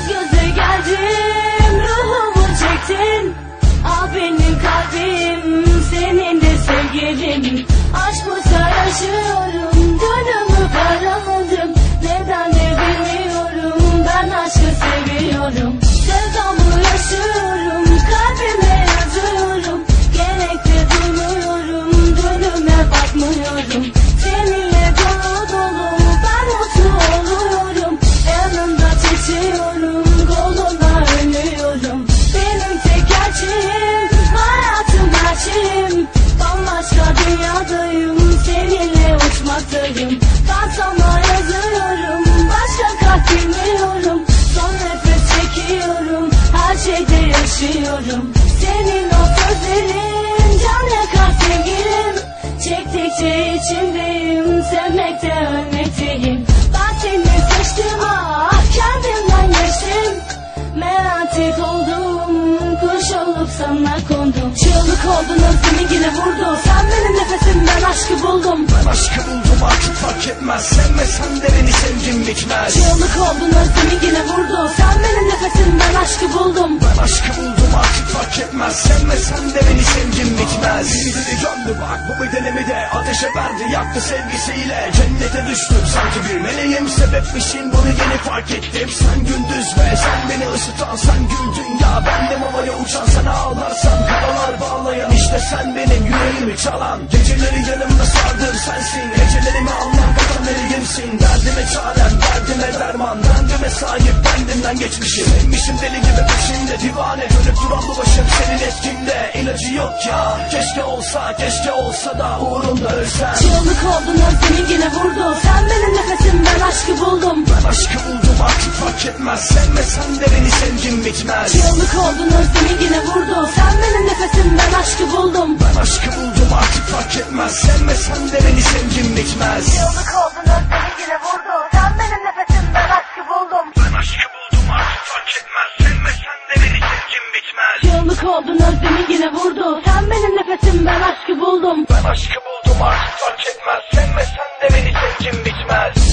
Göz göze geldim ruhumu çektin Al benim kalbim senin de sevgilim. Aşk bu yaşıyorum gönlümü karaladım Neden de bilmiyorum ben aşkı seviyorum. Sevdamı yaşıyorum kalbime yazıyorum. Gerek de duymuyorum dönüme bakmıyorum uçmaktayım Ben sana yazıyorum. Başka kalp bilmiyorum. Son nefes çekiyorum. Her şeyde yaşıyorum. Senin o sözlerin can yakar sevgilim. Çektikçe içimdeyim. Sevmekte ölmekteyim. Ben seni seçtim. Ah kendimden geçtim. Merak oldum. Kuş olup sana kondum. Çığlık oldun özlemi yine vurdu. Sen benim nefesim Çığlık oldun özlemi yine vurdu. Sen benim nefesim ben aşkı buldum Ben aşkı buldum artık fark etmez. Sevmesen de beni sevgim bitmez. Beni gömdü bak bu bedenimi de Ateşe verdi yaktı sevgisiyle. Cennete düştüm sanki bir meleğim. Sebepmişim bunu yeni fark ettim. Sen gündüz ve sen beni ısıtan Sen güldün ya. Ben de havaya uçan Sen ağlarsan karalar bağlayan. İşte sen benim yüreğimi çalan Geceleri yanımda sardın sensin. Gecelerimi anlam eriyimsin Derdime çarem derdime derman. Derdime sahip kendimden geçmişim. Sevmişim deli gibi peşinde divane Dönüp duran bu başım senin etkinde. İlacı yok ya keşke olsa keşke olsa da uğrunda ölsem. Çığlık oldun özlemi yine vurdu. Sen benim nefesim ben aşkı buldum. Ben aşkı buldum artık fark etmez. Sevmesen de beni sevgim bitmez. Çığlık oldun özlemi yine vurdu. Sen benim nefesim ben aşkı buldum. Ben aşkı buldum artık fark etmez. Sevmesen de beni sevgim bitmez. Çığlık Sevmesen de bir sevgim bitmez Çığlık oldun özlemi yine vurdu. Sen benim nefesim ben aşkı buldum. Ben aşkı buldum artık fark etmez. Sevmesen de beni sevgim bitmez